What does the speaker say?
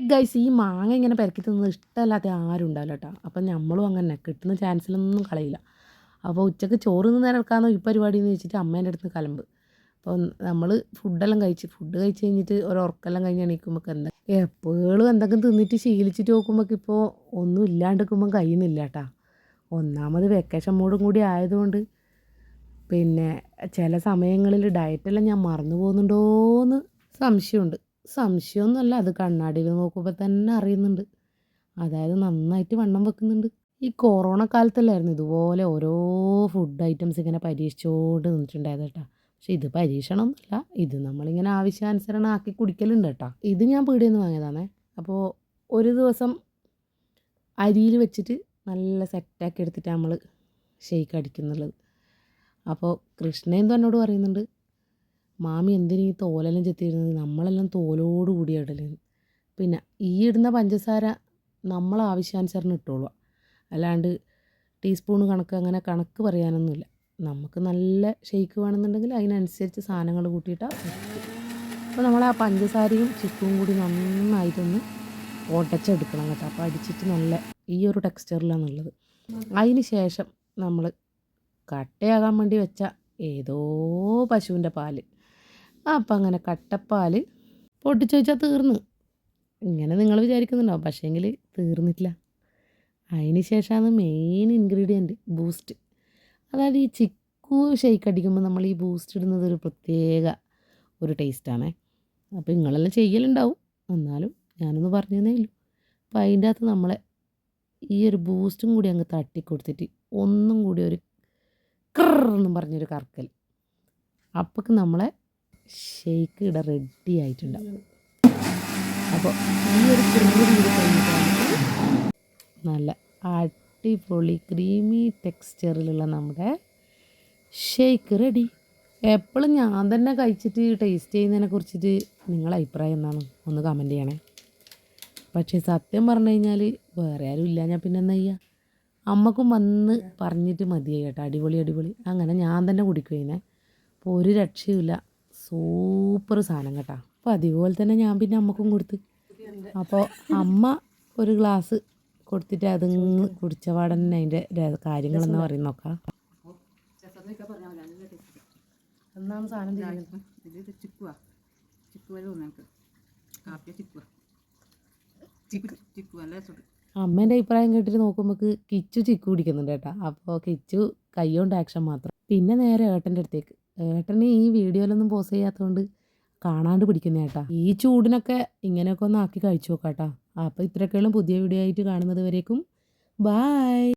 Guys ഈ മാങ്ങ ഇങ്ങനെ പെരക്കി തിന്നത് ഇഷ്ടമല്ലാത്ത ആരും ഉണ്ടാവില്ല കേട്ടോ അപ്പം നമ്മളും അങ്ങനെ കിട്ടുന്ന ചാൻസിലൊന്നും കളയില്ല. അപ്പോൾ ഉച്ചയ്ക്ക് ചോറ് നിന്ന് നേരം ഈ പരിപാടി എന്ന് വെച്ചിട്ട് അമ്മേന്റെ അടുത്ത് കലമ്പ്. അപ്പോൾ നമ്മൾ ഫുഡെല്ലാം കഴിച്ച് ഫുഡ് കഴിച്ച് കഴിഞ്ഞിട്ട് ഒരു ഉറക്കെല്ലാം കഴിഞ്ഞ് എണീക്കുമ്പോൾ എന്താ? എപ്പോഴും എന്തെങ്കിലും തിന്നിട്ട് ശീലിച്ചിട്ട് നോക്കുമ്പോൾ ഇപ്പോൾ ഒന്നും ഇല്ലാണ്ടിരിക്കുമ്പോൾ കഴിയുന്നില്ല കേട്ടോ ഒന്നാമത് വെക്കേഷൻ മോഡും കൂടി ആയതുകൊണ്ട് പിന്നെ ചില സമയങ്ങളിൽ ഡയറ്റെല്ലാം ഞാൻ മറന്നു പോകുന്നുണ്ടോയെന്ന് സംശയമുണ്ട്. സംശയമൊന്നുമല്ല. അത് കണ്ണാടിയിൽ നോക്കുമ്പോൾ തന്നെ അറിയുന്നുണ്ട്. അതായത് നന്നായിട്ട് വണ്ണം വെക്കുന്നുണ്ട്. ഈ കൊറോണ കാലത്തല്ലായിരുന്നു ഇതുപോലെ ഓരോ ഫുഡ് ഐറ്റംസ് ഇങ്ങനെ പരീക്ഷിച്ചുകൊണ്ട് നിന്നിട്ടുണ്ടായത് കേട്ടോ. പക്ഷെ ഇത് പരീക്ഷണമൊന്നുമല്ല. ഇത് നമ്മളിങ്ങനെ ആവശ്യാനുസരണം ആക്കി കുടിക്കലുണ്ട് കേട്ടോ. ഇത് ഞാൻ പീടിയിൽ നിന്ന് വാങ്ങിയതാണേ. അപ്പോൾ ഒരു ദിവസം അരിയിൽ വെച്ചിട്ട് നല്ല സെറ്റാക്കി എടുത്തിട്ട് നമ്മൾ ഷെയ്ക്ക് അടിക്കുന്നുള്ളത്. അപ്പോൾ കൃഷ്ണ എന്തോ എന്നോട് പറയുന്നുണ്ട്. മാമി എന്തിനീ തോലെല്ലാം ചെത്തിയിരുന്നത്? നമ്മളെല്ലാം തോലോട് കൂടി ഇടൽ പിന്നെ ഈ ഇടുന്ന പഞ്ചസാര നമ്മൾ ആവശ്യാനുസരണം ഇട്ടോളുക അല്ലാണ്ട് ടീസ്പൂൺ കണക്ക് അങ്ങനെ കണക്ക് പറയാനൊന്നുമില്ല. നമുക്ക് നല്ല ഷെയ്ക്ക് വേണമെന്നുണ്ടെങ്കിൽ അതിനനുസരിച്ച് സാധനങ്ങൾ കൂട്ടിയിട്ടാൽ അപ്പോൾ നമ്മൾ ആ പഞ്ചസാരയും ചിക്കും കൂടി നന്നായിട്ടൊന്ന് ഉടച്ചെടുക്കണം കേട്ടോ. അപ്പോൾ അടിച്ചിട്ട് നല്ല ഈ ഒരു ടെക്സ്ചറിലാണുള്ളത് അതിന് ശേഷം നമ്മൾ കട്ടയാകാൻ വേണ്ടി വെച്ച ഏതോ പശുവിന്റെ പാൽ. അപ്പം അങ്ങനെ കട്ടപ്പാൽ പൊട്ടിച്ചു വെച്ചാൽ തീർന്നു. ഇങ്ങനെ നിങ്ങൾ വിചാരിക്കുന്നുണ്ടാവും പക്ഷേങ്കിൽ തീർന്നിട്ടില്ല. അതിന് ശേഷമാണ് മെയിൻ ഇൻഗ്രീഡിയന്റ് ബൂസ്റ്റ് അതായത് ഈ ചിക്കു ഷേക്ക് അടിക്കുമ്പോൾ നമ്മൾ ഈ ബൂസ്റ്റ് ഇടുന്നത് ഒരു പ്രത്യേക ഒരു ടേസ്റ്റാണേ അപ്പോൾ നിങ്ങളെല്ലാം ചെയ്യലുണ്ടാവും. എന്നാലും ഞാനൊന്ന് പറഞ്ഞു തന്നേ ഉള്ളൂ. അപ്പോൾ അതിന്റെ അകത്ത് നമ്മളെ ഈ ഒരു ബൂസ്റ്റും കൂടി അങ്ങ് തട്ടി കൊടുത്തിട്ട് ഒന്നും കൂടി ഒരു ക്രെന്നും പറഞ്ഞൊരു കറക്കൽ അപ്പോൾ നമ്മളെ ഷേക്ക് ഇവിടെ റെഡി ആയിട്ടുണ്ടാവും. അപ്പോൾ ഈ ഒരു കഴിഞ്ഞിട്ടാണ് നല്ല അടിപൊളി ക്രീമി ടെക്സ്ചറിലുള്ള നമ്മുടെ ഷേക്ക് റെഡി എപ്പോഴും ഞാൻ തന്നെ കഴിച്ചിട്ട് ടേസ്റ്റ് ചെയ്യുന്നതിനെ കുറിച്ചിട്ട് നിങ്ങളെ അഭിപ്രായം എന്താണ്? ഒന്ന് കമന്റ് ചെയ്യണേ. പക്ഷേ സത്യം പറഞ്ഞു കഴിഞ്ഞാൽ വേറെ ആരും ഇല്ല. ഞാൻ പിന്നെ എന്താ ചെയ്യുക അമ്മക്കും വന്ന് പറഞ്ഞിട്ട് മതിയായി കേട്ടോ. അടിപൊളി അടിപൊളി. അങ്ങനെ ഞാൻ തന്നെ കുടിക്കുവേ അപ്പോൾ ഒരു രക്ഷയുമില്ല. സൂപ്പർ സാധനം കേട്ടോ. അപ്പോൾ അതേപോലെ തന്നെ ഞാൻ പിന്നെ അമ്മക്കും കൊടുത്ത്. അപ്പോൾ അമ്മ ഒരു ഗ്ലാസ് കൊടുത്തിട്ട് അതിങ്ങ് കുടിച്ച പാടന്നെ അതിന്റെ കാര്യങ്ങളെന്ന് പറയുന്ന നോക്കാം. എന്നാണ് സാധനം ഇത് ചിക്കുവാ. ചിക്കു വരെ തോന്നുന്നു കാപ്പിയ ചിക്കുവാ. ചിക്കു ചിക്കു നല്ല രസമുണ്ട്. അമ്മേന്റെ അഭിപ്രായം കേട്ടിട്ട് നോക്കുമ്പോൾ കിച്ചു ചിക്കു കുടിക്കുന്നുണ്ട് കേട്ടോ. അപ്പോൾ കിച്ചു കൈ കൊണ്ട് ആക്ഷൻ മാത്രം. പിന്നെ നേരെ ഏട്ടന്റെ അടുത്തേക്ക്. ഏട്ടന് ഈ വീഡിയോയിലൊന്നും പോസ്റ്റ് ചെയ്യാത്തതുകൊണ്ട് കാണാണ്ട് പിടിക്കുന്ന ഏട്ടാ ഈ ചൂടിനൊക്കെ ഇങ്ങനെയൊക്കെ ഒന്ന് ആക്കി കഴിച്ചു നോക്കാട്ടാ. അപ്പോൾ ഇത്രയൊക്കെയുള്ള പുതിയ വീഡിയോ ആയിട്ട് കാണുന്നത് വരേക്കും. ബായ്